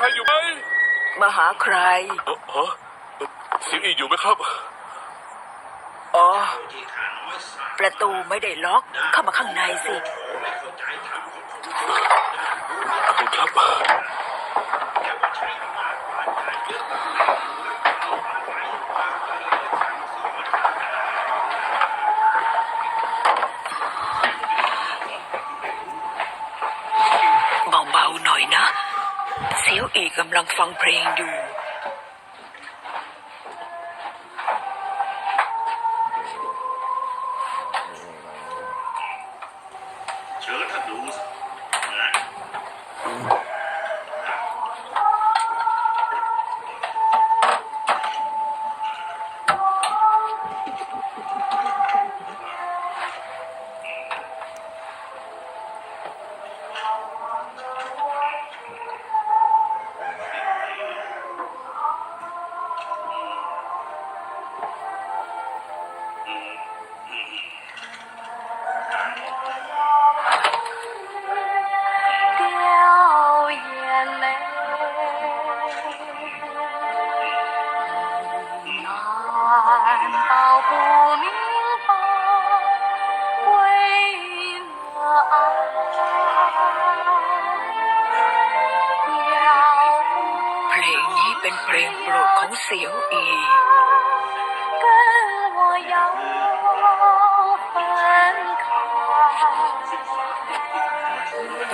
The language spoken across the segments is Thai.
ใครอยู่ไหมมาหาใคร เออเออเสียงอีกอยู่ไหมครับ อ๋อ ประตูไม่ได้ล็อก เข้ามาข้างในสิ ขอบคุณครับเบ วอีกกำลังฟังเพลงอยู่เชิญท่านดู รธของเสียวอี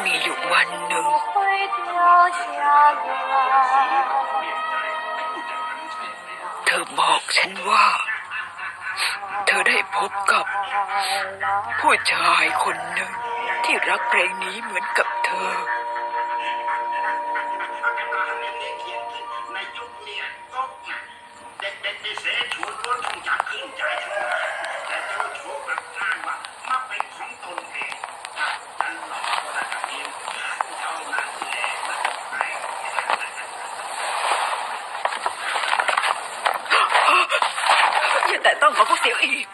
มีอยู่วันหนึ่ง เธอบอกฉันว่า เธอได้พบกับ ผู้ชายคนหนึ่งที่รักเพลงนี้เหมือนกับเธอ ในยุคเนี่ยก็เด็กๆในเสฉวนล้วนต้องจับขึ้นใจทั้งนั้นแต่เจ้าโชู้กลับอ้างว่ามาเป็นของตนเองฉันหลอกว่าจะมีเท่านั้นแหละมันไปอย่าแต่ต้องของพวกเสียวอีก